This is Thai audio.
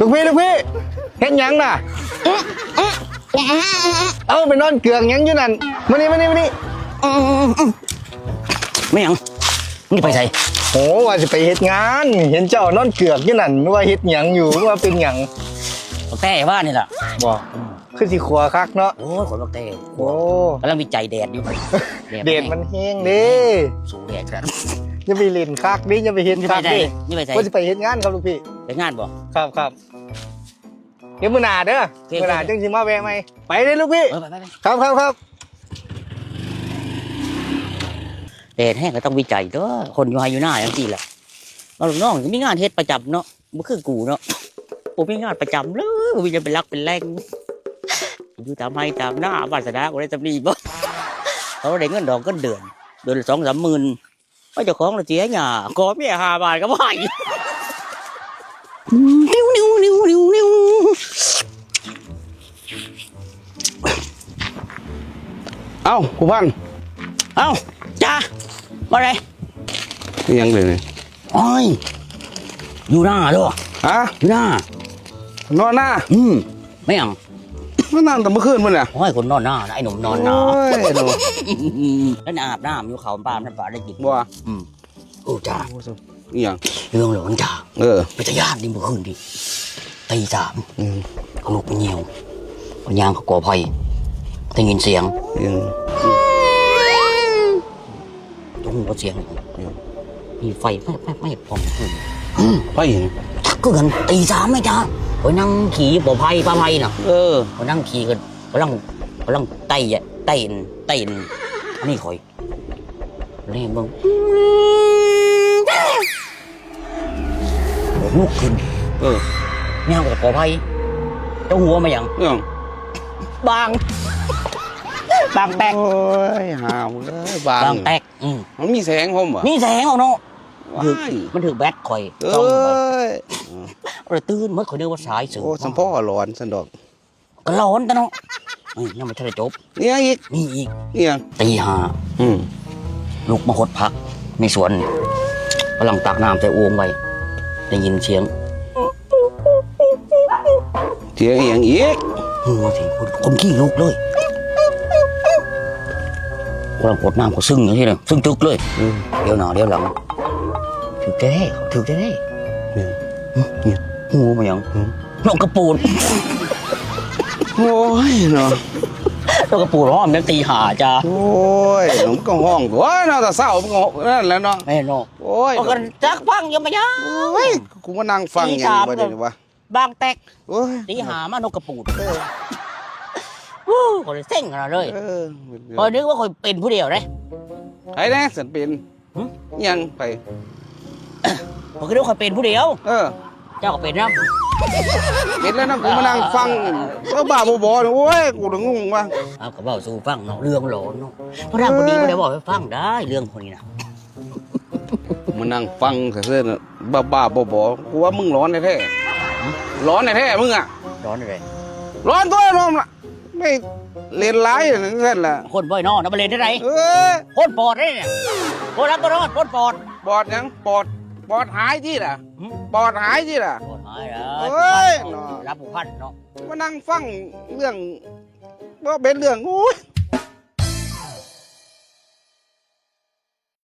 ลูกพี่ลูกพี่เฮ็ดหยังน่ะ เอ้าไปนอนเกลืองหยังอยู่นั่นมานี่มานี่มานี่ไม่หยังมึงจะไปใส่โหว่าจะไปเฮ็ดงาน เห็นเจ้านอนเกลือกอยู่นั่นว่าเฮ็ดหยังอยู่ว่าเป็นหยังบักแต่ว่านี่ล่ะบ่คือสิขัวคักเนาะโอ้ยขนบักแต่โอ้กำลังมีใจแดดอยู่เดดมันแห้งเด้สูแดดครับ อย่าไปเล่นคักดิอย่าไปเฮ็ดนี่ไปคักใส่ดินี่ไปใส่ว่าจะไปเฮ็ดงานครับลูกพี่ไปงานบ่ครับครับเดี๋ยวมื้อหน้าเด้อโอเคมื้อหน้าจังสิมาแวะใหม่ไปเด้อลูกพี่เออไปไปไปครับครับครับแดดแห้งก็ต้องวิจัยเด้อคนอยู่ไฮอยู่หน้าอย่างที่แหละเราลูกน้องมีงานเฮ็ดประจำเนาะบ่คือกูเนาะผมมีงานประจำเลยผมจะเป็นรักเป็นแรงอยู่ตามไฮตามหน้าวาสนาก็ได้จำนีบ่เขาได้เงินดอกก็เดือนเดือนละสองสามหมื่น ว่าเจ้าของเราเสียหยาขอเมียห้าบาทก็ไม่นิ้วนิ้วนิ้วนิ้วนิ้วเอ้าผู้พันเอ้าจ้ามาเลยนี่ยังเลยนี่โอ้ยอยู่หน้าด้วยฮะอยู่หน้านอนหน้าอืมไม่ยัง มันนั่งแต่เมื่อคืนมันเนี่ยโอ้ยคนนอนหน้านะไอ้หนุ่มนอนหน้าโอ้ยดูแล้วอาบน้ำอยู่เขาปามท่านป่าได้กินบัวอืมโอ้จ้านี่ยังเรื่องหลวงจ้าเออไปจะญาตินี่เมื่อคืนดิตีสามอืมเขาลุกไปเหี่ยวพยางเขาก่อไฟได้ยินเสียงยังตรงหัวเสียงมีไฟไฟไฟไฟพองขึ้นไปเห็นชักก็กันตีสามไหมจ้า ไปนั่งขี่ปอไผ่ปลาไผ่น่ะเออไปนั่งขี่กันกำลังกำลังไต่อะไต่นไต่นอันนี้คอยเล่นมึงลุกขึ้นเออเนี่ยกับปอไผ่เจ้าหัวมาอย่างเรื่องบาง บางแตกโอ้ยหาวเลยบางบางแตกอืมมันมีแสงผมเหรอนี่แสงเอาเนาะถือว้ายมันถือแบตคอยเอต้องไป้ย เลยตื่นเมื่อคอยนึกว่าสายสื่อโอ้สัมพ่อร้อนสันดอกก็ร้อนแต่เนาะเอ้ยยังไม่ทันได้จบเนี่ยอีกนี่อีกนี่ยังตีห้าอืมลูกมาหดพักในสวนกำลังตักน้ำใส่โอ่งไว้ได้ยินเสียงเสียงอีหยังอีกหัวสิคนคนขี้ลูกเลยกำลังกดน้ำก็ซึ้งอย่างนี้เลยซึ้งตึกเลยอืมเดี๋ยวหนาเดี๋ยวหลังถือเต้ถือเต้เนี่ย เนี่ยหัวมันยังอืมนกกระปูนโอ้ยเนาะนกกระปูนห้อมยังตีหาจ้าโอ้ยมันก็ห้องตัวเนาะแต่เศร้ามันก็นั่นแหละเนาะแม่นกโอ้ยเอากันจักพังยังไม่ยังเฮ้ยกูมานั่งฟังอย่างนี้ไปเลยวะบางแตกโอ้ยตีหามานกกระปูนวู้คนเส้งขนาดเลยเออคอยนึกว่าคอยเป็นผู้เดียวเลยไอ้แน่สันเป็นหึยังไปผมคิดว่าคอยเป็นผู้เดียว เออ เจ้าก็เป็นนะเป็นแล้วนะกูมานั่งฟังก็บ้าบอๆเลยโอ้ยกูถึงงงว่ะเอากระเป๋าสู่ฟังเนาะเรื่องหลอนเนาะพระรามคนนี้ก็ได้บอกให้ฟังได้เรื่องคนนี้นะมานั่งฟังแต่เสื้อน่ะบ้าบ้าๆบอๆกูว่ามึงร้อนแท้ๆร้อนแท้ๆมึงอะร้อนอะไรร้อนตัวน้องล่ะไม่เล่นร้ายอย่างนั้นแค่นั้นแหละคนบ่อยนอนนะมาเล่นได้ไรเอ้ยคนปอดได้เนี่ยคนรักก็รอดคนปอดปอดยังปอด ปอดหายที่ล่ะหึ ปอดหายที่ล่ะปอดหายแล้เฮ้ย รับผู้พันเนาะมานั่งฟังเรื่องว่าเป็นเรื่องโอ้ย